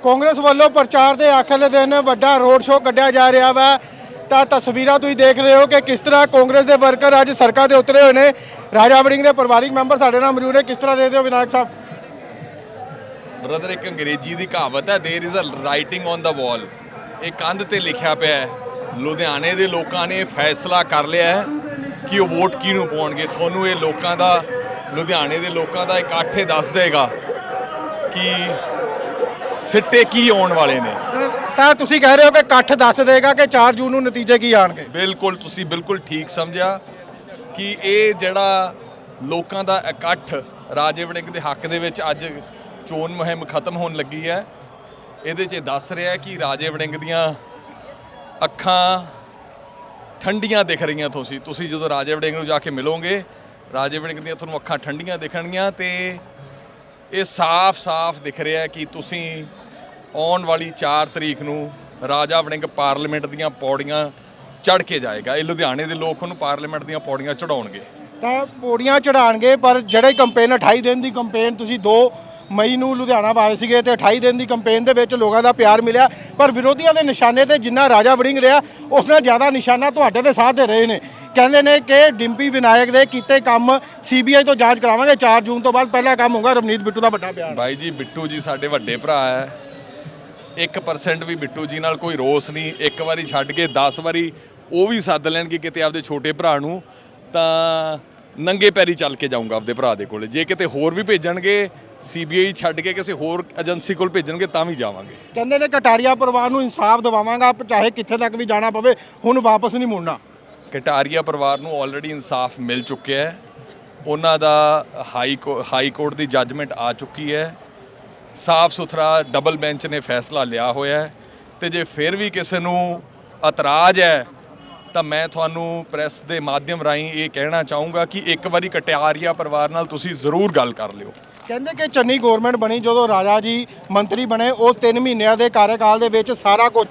ਕਾਂਗਰਸ ਵੱਲੋਂ ਪ੍ਰਚਾਰ ਦੇ ਆਖਰਲੇ ਦਿਨ ਵੱਡਾ ਰੋਡ ਸ਼ੋਅ ਕੱਢਿਆ ਜਾ ਰਿਹਾ ਵਾ ਤਾਂ ਤਸਵੀਰਾਂ ਤੁਸੀਂ ਦੇਖ ਰਹੇ ਹੋ ਕਿ ਕਿਸ ਤਰ੍ਹਾਂ ਕਾਂਗਰਸ ਦੇ ਵਰਕਰ ਅੱਜ ਸੜਕਾਂ ਤੇ ਉਤਰੇ ਹੋਏ ਨੇ ਰਾਜਾ ਵੜਿੰਗ ਦੇ ਪਰਿਵਾਰਿਕ ਮੈਂਬਰ ਸਾਡੇ ਨਾਲ ਮੌਜੂਦ ਨੇ ਕਿਸ ਤਰ੍ਹਾਂ ਦੇਖਦੇ ਹੋ ਵਿਨਾਇਕ ਸਾਹਿਬ ਬ੍ਰਦਰ ਇੱਕ ਅੰਗਰੇਜ਼ੀ ਦੀ ਕਹਾਵਤ ਹੈ there is a writing on the wall ਇਹ ਕੰਧ ਤੇ ਲਿਖਿਆ ਪਿਆ ਹੈ ਲੁਧਿਆਣੇ ਦੇ ਲੋਕਾਂ ਨੇ ਫੈਸਲਾ ਕਰ ਲਿਆ ਹੈ ਕਿ ਉਹ ਵੋਟ ਕਿਹਨੂੰ ਪਾਉਣਗੇ ਤੁਹਾਨੂੰ ਇਹ ਲੋਕਾਂ ਦਾ ਲੁਧਿਆਣੇ ਦੇ ਲੋਕਾਂ ਦਾ ਇਕੱਠ ਹੀ ਦੱਸ ਦੇਗਾ ਕਿ ਸਿੱਟੇ ਕੀ ਆਉਣ ਵਾਲੇ ਨੇ? ਤਾਂ ਤੁਸੀਂ ਕਹਿ ਰਹੇ ਹੋ ਕਿ ਇਕੱਠ ਦੱਸ ਦੇਗਾ ਕਿ 4 ਜੂਨ ਨੂੰ ਨਤੀਜੇ ਕੀ ਆਣਗੇ? ਬਿਲਕੁਲ ਤੁਸੀਂ ਬਿਲਕੁਲ ਠੀਕ ਸਮਝਿਆ ਕਿ ਇਹ ਜਿਹੜਾ ਲੋਕਾਂ ਦਾ ਇਕੱਠ ਰਾਜੇ ਵੜਿੰਗ ਦੇ ਹੱਕ ਦੇ ਵਿੱਚ ਅੱਜ ਚੋਣ ਮੁਹਿੰਮ ਖਤਮ ਹੋਣ ਲੱਗੀ ਹੈ ਇਹਦੇ 'ਚ ਇਹ ਦੱਸ ਰਿਹਾ ਹੈ ਕਿ ਰਾਜੇ ਵੜਿੰਗ ਦੀਆਂ ਅੱਖਾਂ ਠੰਡੀਆਂ ਦਿਖ ਰਹੀਆਂ ਤੁਸੀਂ। ਤੁਸੀਂ ਜਦੋਂ ਰਾਜੇ ਵੜਿੰਗ ਨੂੰ ਜਾ ਕੇ ਮਿਲੋਗੇ ਰਾਜੇ ਵੜਿੰਗ ਦੀਆਂ ਤੁਹਾਨੂੰ ਅੱਖਾਂ ਠੰਡੀਆਂ ਦਿਖਣਗੀਆਂ ਤੇ ਇਹ ਸਾਫ਼-ਸਾਫ਼ ਦਿਖ ਰਿਹਾ ਕਿ ਤੁਸੀਂ ਆਉਣ ਵਾਲੀ 4 ਤਰੀਕ ਨੂੰ ਰਾਜਾ ਵੜਿੰਗ ਪਾਰਲੀਮੈਂਟ ਦੀਆਂ ਪੌੜੀਆਂ ਚੜ੍ਹ ਕੇ ਜਾਏਗਾ। ਇਹ ਲੁਧਿਆਣੇ ਦੇ ਲੋਕ ਉਹਨੂੰ ਪਾਰਲੀਮੈਂਟ ਦੀਆਂ ਪੌੜੀਆਂ ਚੜਾਉਣਗੇ ਤਾਂ ਪੌੜੀਆਂ ਚੜਾਣਗੇ ਪਰ ਜਿਹੜੇ ਕੰਪੇਨ 28 ਦਿਨ ਦੀ ਕੰਪੇਨ ਤੁਸੀਂ ਦੋ ਮਈ ਨੂੰ ਲੁਧਿਆਣਾ ਪਾਏ ਸੀਗੇ ਤੇ 28 ਦਿਨ ਦੀ ਕੰਪੇਨ ਦੇ ਵਿੱਚ ਲੋਕਾਂ ਦਾ ਪਿਆਰ ਮਿਲਿਆ। ਪਰ ਵਿਰੋਧੀਆਂ ਦੇ ਨਿਸ਼ਾਨੇ ਤੇ ਜਿੰਨਾ ਰਾਜਾ ਵੜਿੰਗ ਰਿਹਾ ਉਸ ਨਾਲ ਜ਼ਿਆਦਾ ਨਿਸ਼ਾਨਾ ਤੁਹਾਡੇ ਦੇ ਸਾਥ ਦੇ ਰਹੇ ਨੇ। ਕਹਿੰਦੇ ਨੇ ਕਿ ਡਿੰਪੀ ਵਿਨਾਇਕ ਦੇ ਕੀਤੇ ਕੰਮ ਸੀਬੀਆਈ ਤੋਂ ਜਾਂਚ ਕਰਾਵਾਂਗੇ। 4 ਜੂਨ ਤੋਂ ਬਾਅਦ ਪਹਿਲਾ ਕੰਮ ਹੋਊਗਾ ਰਵਨੀਤ ਬਿੱਟੂ ਦਾ ਵੱਡਾ ਬਿਆਨ ਬਾਈ ਜੀ, ਬਿੱਟੂ ਜੀ ਸਾਡੇ ਵੱਡੇ ਭਰਾ ਹੈ 1% ਵੀ ਬਿੱਟੂ ਜੀ ਨਾਲ ਕੋਈ ਰੋਸ ਨਹੀਂ। ਇੱਕ ਵਾਰੀ ਛੱਡ ਕੇ 10 ਵਾਰੀ ਉਹ ਵੀ ਸੱਦ ਲੈਣਗੇ ਕਿਤੇ ਆਪਦੇ ਛੋਟੇ ਭਰਾ ਨੂੰ। ਤਾਂ ਨੰਗੇ ਪੈਰੀ ਚੱਲ ਕੇ ਜਾਊਂਗਾ ਆਪਦੇ ਭਰਾ ਦੇ ਕੋਲੇ। ਜੇ ਕਿਤੇ ਹੋਰ ਵੀ ਭੇਜਣਗੇ ਸੀਬੀਆਈ ਛੱਡ ਕੇ ਕਿਸੇ ਹੋਰ ਏਜੰਸੀ ਕੋਲ ਭੇਜਣਗੇ ਤਾਂ ਵੀ ਜਾਵਾਂਗੇ। ਕਹਿੰਦੇ ਨੇ ਕਟਾਰੀਆ ਪਰਿਵਾਰ ਨੂੰ ਇਨਸਾਫ ਦਿਵਾਵਾਂਗਾ ਚਾਹੇ ਕਿੱਥੇ ਤੱਕ ਵੀ ਜਾਣਾ ਪਵੇ ਹੁਣ ਵਾਪਸ ਨਹੀਂ ਮੁੜਨਾ। ਕਟਾਰੀਆ ਪਰਿਵਾਰ ਨੂੰ ਆਲਰੇਡੀ ਇਨਸਾਫ ਮਿਲ ਚੁੱਕਿਆ ਹੈ। ਉਹਨਾਂ ਦਾ ਹਾਈ ਹਾਈ ਕੋਰਟ ਦੀ ਜੱਜਮੈਂਟ ਆ ਚੁੱਕੀ ਹੈ। ਸਾਫ਼ ਸੁਥਰਾ ਡਬਲ ਬੈਂਚ ਨੇ ਫੈਸਲਾ ਲਿਆ ਹੋਇਆ ਹੈ। ਤੇ ਜੇ ਫਿਰ ਵੀ ਕਿਸੇ ਨੂੰ ਇਤਰਾਜ਼ ਹੈ ਤਾਂ ਮੈਂ ਤੁਹਾਨੂੰ ਪ੍ਰੈਸ ਦੇ ਮਾਧਿਅਮ ਰਾਹੀਂ ਇਹ ਕਹਿਣਾ ਚਾਹੂੰਗਾ ਕਿ ਇੱਕ ਵਾਰੀ ਕਟਾਰੀਆ ਪਰਿਵਾਰ ਨਾਲ ਤੁਸੀਂ ਜ਼ਰੂਰ ਗੱਲ ਕਰ ਲਿਓ। ਕਹਿੰਦੇ ਕਿ ਚੰਨੀ ਗਵਰਨਮੈਂਟ ਬਣੀ ਜਦੋਂ ਰਾਜਾ ਜੀ ਮੰਤਰੀ ਬਣੇ ਉਸ 3 ਮਹੀਨਿਆਂ ਦੇ ਕਾਰਜਕਾਲ ਦੇ ਵਿੱਚ ਸਾਰਾ ਕੁਝ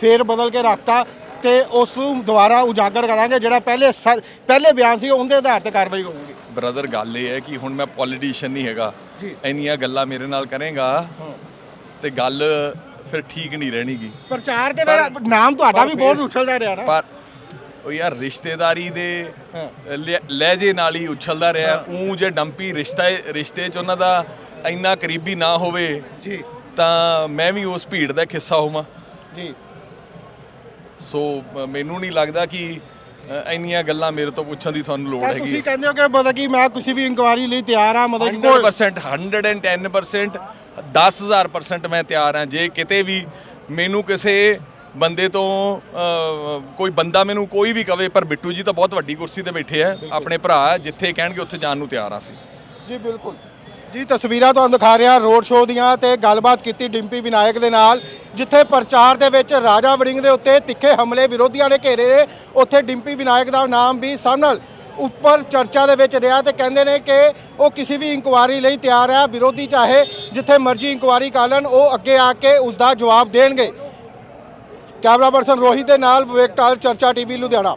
ਫੇਰ ਬਦਲ ਕੇ ਰੱਖਤਾ ਤੇ ਉਸ ਨੂੰ ਦੁਬਾਰਾ ਉਜਾਗਰ ਕਰਾਂਗੇ ਜਿਹੜਾ ਪਹਿਲੇ ਪਹਿਲੇ ਬਿਆਨ ਸੀ ਉਹਦੇ ਆਧਾਰ ਤੇ ਕਾਰਵਾਈ ਹੋਊਗੀ। ਬ੍ਰਦਰ ਗੱਲ ਇਹ ਹੈ ਕਿ ਹੁਣ ਮੈਂ ਪੋਲੀਟੀਸ਼ੀਅਨ ਨਹੀਂ ਹੈਗਾ। ਜੀ। ਇੰਨੀਆਂ ਗੱਲਾਂ ਮੇਰੇ ਨਾਲ ਕਰੇਗਾ ਤੇ ਗੱਲ ਫਿਰ ਠੀਕ ਨਹੀਂ ਰਹਿਣੀਗੀ। ਪ੍ਰਚਾਰ ਦੇ ਵਿੱਚ ਨਾਮ ਤੁਹਾਡਾ ਵੀ ਬਹੁਤ ਉਛਲਦਾ ਰਿਹਾ ਨਾ। ਪਰ ਉਹ ਯਾਰ ਰਿਸ਼ਤੇਦਾਰੀ ਦੇ ਲਹਿਜੇ ਨਾਲ ਹੀ ਉਛਲਦਾ ਰਿਹਾ। ਉਹ ਜੇ ਡੰਪੀ ਰਿਸ਼ਤਾ ਰਿਸ਼ਤੇ 'ਚ ਉਹਨਾਂ ਦਾ ਇੰਨਾ ਕਰੀਬੀ ਨਾ ਹੋਵੇ ਜੀ। ਤਾਂ ਮੈਂ ਵੀ ਉਸ ਭੀੜ ਦਾ ਹਿੱਸਾ ਹੋਵਾਂ। ਜੀ। ਸੋ ਮੈਨੂੰ ਨਹੀਂ ਲੱਗਦਾ ਕਿ ਇੰਨੀਆਂ ਗੱਲਾਂ ਮੇਰੇ ਤੋਂ ਪੁੱਛਣ ਦੀ ਤੁਹਾਨੂੰ ਲੋੜ ਹੈਗੀ ਤੁਸੀਂ ਕਹਿੰਦੇ ਹੋ ਕਿ ਮਤਲਬ ਕਿ ਮੈਂ ਕਿਸੇ ਵੀ ਇਨਕੁਆਰੀ ਲਈ ਤਿਆਰ ਆ ਮਤਲਬ ਕਿ ਕੋਈ 100% 110% 10000% ਮੈਂ ਤਿਆਰ ਹਾਂ। ਜੇ ਕਿਤੇ ਵੀ ਮੈਨੂੰ ਕਿਸੇ ਬੰਦੇ ਤੋਂ ਕੋਈ ਬੰਦਾ ਮੈਨੂੰ ਕੋਈ ਵੀ ਕਵੇ ਪਰ ਬਿੱਟੂ ਜੀ ਤਾਂ ਬਹੁਤ ਵੱਡੀ ਕੁਰਸੀ ਤੇ ਬੈਠੇ ਆ ਆਪਣੇ ਭਰਾ ਜਿੱਥੇ ਕਹਿਣਗੇ ਉੱਥੇ ਜਾਣ ਨੂੰ ਤਿਆਰ ਆ ਸੀ ਜੀ ਬਿਲਕੁਲ। ਜੀ ਤਸਵੀਰਾਂ ਤੁਹਾਨੂੰ ਦਿਖਾ ਰਿਹਾ ਰੋਡ ਸ਼ੋਅ ਦੀਆਂ ਤੇ ਗੱਲਬਾਤ ਕੀਤੀ ਡਿੰਪੀ ਵਿਨਾਇਕ ਦੇ ਨਾਲ ਜਿੱਥੇ ਪ੍ਰਚਾਰ ਦੇ ਵਿੱਚ ਰਾਜਾ ਵੜਿੰਗ ਦੇ ਉੱਤੇ ਤਿੱਖੇ ਹਮਲੇ ਵਿਰੋਧੀਆਂ ਨੇ ਘੇਰੇ ਨੇ ਉੱਥੇ ਡਿੰਪੀ ਵਿਨਾਇਕ ਦਾ ਨਾਮ ਵੀ ਸਭ ਨਾਲ ਉੱਪਰ ਚਰਚਾ ਦੇ ਵਿੱਚ ਰਿਹਾ ਤੇ ਕਹਿੰਦੇ ਨੇ ਕਿ ਉਹ ਕਿਸੇ ਵੀ ਇਨਕੁਆਰੀ ਲਈ ਤਿਆਰ ਹੈ ਵਿਰੋਧੀ ਚਾਹੇ ਜਿੱਥੇ ਮਰਜ਼ੀ ਇਨਕੁਆਰੀ ਕਰ ਲੈਣ ਉਹ ਅੱਗੇ ਆ ਕੇ ਉਸ ਦਾ ਜਵਾਬ ਦੇਣਗੇ। ਕੈਮਰਾ ਪਰਸਨ ਰੋਹਿਤ ਦੇ ਨਾਲ ਵਿਵੇਕ ਟਾਲ ਚਰਚਾ ਟੀਵੀ ਲੁਧਿਆਣਾ।